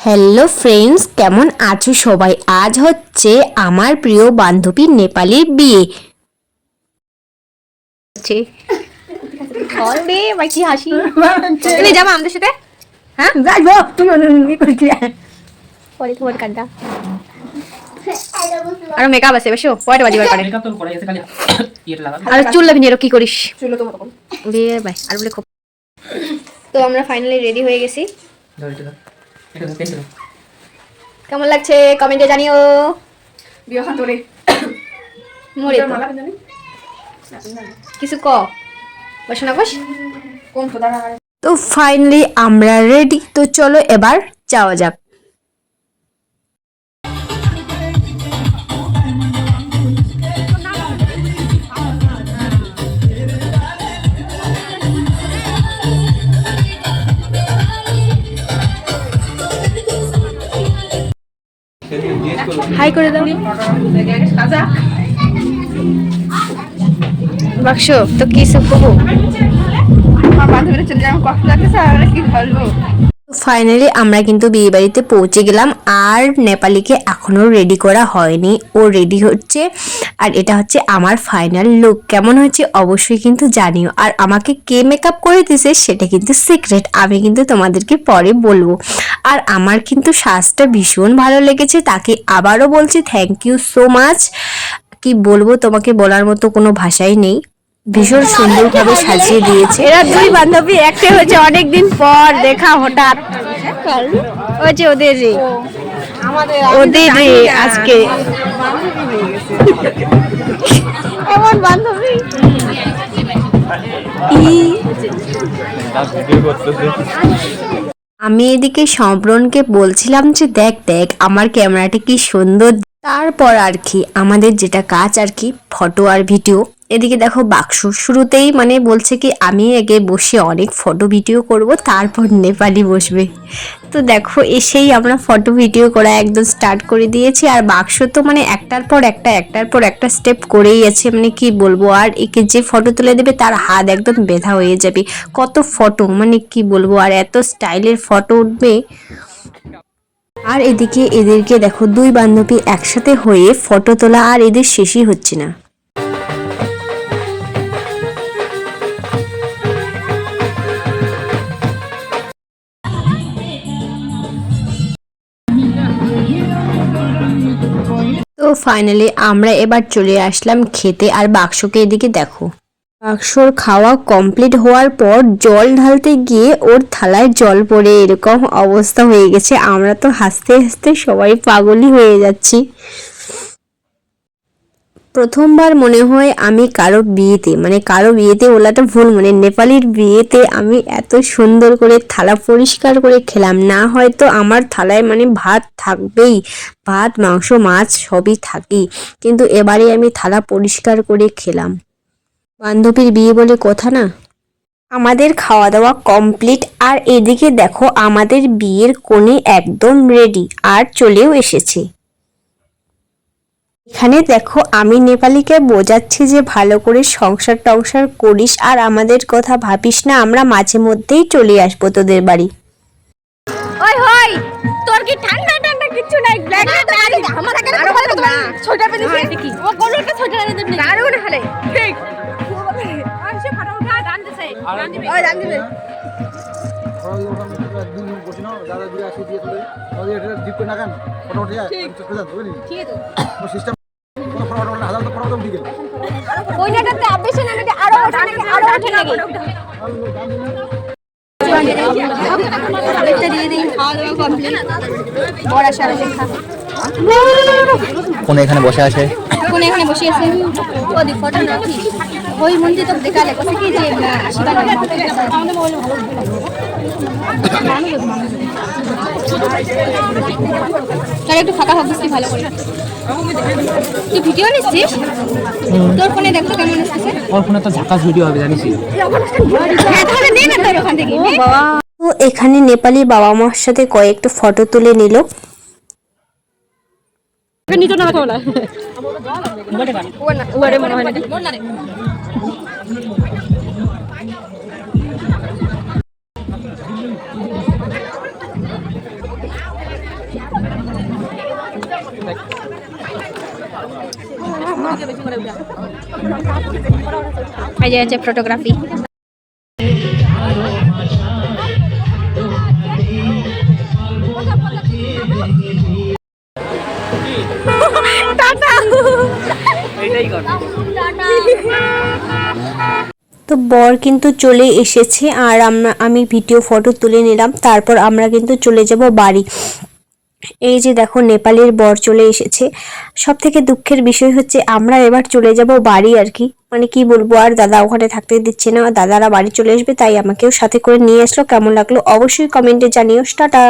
Hello friends কেমন আছো সবাই? আজ হচ্ছে আমার প্রিয় বান্ধবী নেপালির বিয়ে। যাব আমাদের সাথে? হ্যাঁ? আর মেকআপ আছে বেশো পরে। বাজিবার করা আর চুল কি করিস? চলো তোমার কোন আর বলে তো আমরা ফাইনালি রেডি হয়ে গেছি। কেমন লাগছে কমেন্টে জানিও। বিয়ে খান তোরে মরে কিছু ক? বসনা বস। কোন তো ফাইনালি আমরা রেডি তো চলো এবার যাওয়া যাক। হাই করে দাও। বাক্স, তো কিছু কবো আমার বান্ধবীরা চলে যাব কষ্ট লাগতেছে আর কি বলব? ফাইনালি আমরা কিন্তু বিয়ে বাড়িতে পৌঁছে গেলাম আর নেপালিকে এখনও রেডি করা হয়নি। ও রেডি হচ্ছে আর এটা হচ্ছে আমার ফাইনাল লুক কেমন হচ্ছে অবশ্যই কিন্তু জানিও। আর আমাকে কে মেকআপ করে দিছে সেটা কিন্তু সিক্রেট আমি কিন্তু তোমাদেরকে পরে বলব। আর আমার কিন্তু সাজটা ভীষণ ভালো লেগেছে, তাকে আবারও বলছি থ্যাংক ইউ সো মাচ কি বলব, তোমাকে বলার মতো কোনো ভাষাই নেই। ভীষণ সুন্দর সুন্দরভাবে সাজিয়ে দিয়েছে। এরা দুই বান্ধবী একটা হচ্ছে অনেকদিন পর দেখা হঠাৎ। ওই যে ওদের ওদের আজকে। এমন বান্ধবী? আমি এদিকে সম্প্রণকে বলছিলাম যে দেখ দেখ আমার ক্যামেরাটা কি সুন্দর তারপর আর কি, আমাদের যেটা কাজ আর কি ফটো আর ভিডিও এদিকে দেখো বাক্স, শুরুতেই মানে বলছে কি, আমি আগে বসে অনেক ফটো ভিডিও করব, তারপর নেপালি বসবে। তো দেখো, এসেই আমরা ফটো ভিডিও করা একদম স্টার্ট করে দিয়েছি, আর বাক্স তো মানে একটার পর একটা, একটার পর একটা স্টেপ করেই আছে মানে কি বলব, আর একে যে ফটো তুলে দেবে, তার হাত একদম ব্যথা হয়ে যাবে। কত ফটো মানে কি বলব, আর এত স্টাইলের ফটো উঠবে। আর এদিকে এদেরকে দেখো, দুই বান্ধবী একসাথে হয়ে ফটো তোলা আর এদের শেষই হচ্ছে না। তো ফাইনালি আমরা এবার চলে আসলাম খেতে আর বাক্সকে এদিকে দেখো। বাক্সর খাওয়া কমপ্লিট হওয়ার পর জল ঢালতে গিয়ে ওর থালায় জল পড়ে। এরকম অবস্থা হয়ে গেছে। আমরা তো হাসতে হাসতে সবাই পাগলই হয়ে যাচ্ছি। প্রথমবার মনে হয় আমি কারও বিয়েতে মানে কারও বিয়েতে ওলাটা ভুল মানে নেপালির বিয়েতে আমি এত সুন্দর করে থালা পরিষ্কার করে খেলাম। না হয়তো আমার থালায় মানে ভাত থাকবেই, ভাত, মাংস, মাছ সবই থাকি কিন্তু এবারে আমি থালা পরিষ্কার করে খেলাম। বান্ধবীর বিয়ে বলে কথা না? আমাদের খাওয়া দাওয়া কমপ্লিট আর এদিকে দেখো আমাদের বিয়ের কোণে একদম রেডি আর চলেও এসেছে। এখানে দেখো আমি নেপালিকে বোঝাচ্ছি যে ভালো করে সংসার টংসার করিস আর আমাদের কথা ভাবিস না আমরা মাঝে মধ্যেই চলে আসব তোদের বাড়ি। ওই হই তোর কি ঠান্ডা ঠান্ডা কিছু নাই? ব্ল্যাঙ্কেট আমার আগে আরও ভালো না। Sweater penis? ও কোন একটা সোয়েটার এনে দেবনি আরও না হলে। ঠিক। কোনো এখানে বসে আছে? কোন এখানে বসে আছে? ও ফটো না ওই মন্দির তো দেখালে কত কি যে একটু ফাঁকা হোক বুঝতে ভালো করে তুই ভিডিও নিচ্ছিস তোর ফোনে দেখো কেমন ওর ফোনে তো ঝাকাস ভিডিও হবে জানিস হ্যাঁ তাহলে নে না তোর ওখান থেকে তো এখানে নেপালি বাবা মার সাথে কয়েকটা ফটো তুলে নিল এই যে আছে ফটোগ্রাফি টাটা এইটাই কর তো বর কিন্তু চলে এসেছে আর আমরা আমি ভিডিও, ফটো তুলে নিলাম। তারপর আমরা কিন্তু চলে যাব বাড়ি। এই যে দেখো, নেপালের বর চলে এসেছে। সব থেকে দুঃখের বিষয় হচ্ছে, আমরা এবার চলে যাব বাড়ি আর কি। মানে কি বলব, আর দাদা ওখানে থাকতে দিচ্ছে না। দাদারা বাড়ি চলে আসবে, তাই আমাকেও সাথে করে নিয়ে আসলো। কেমন লাগল অবশ্যই কমেন্টে জানিও। টাটা!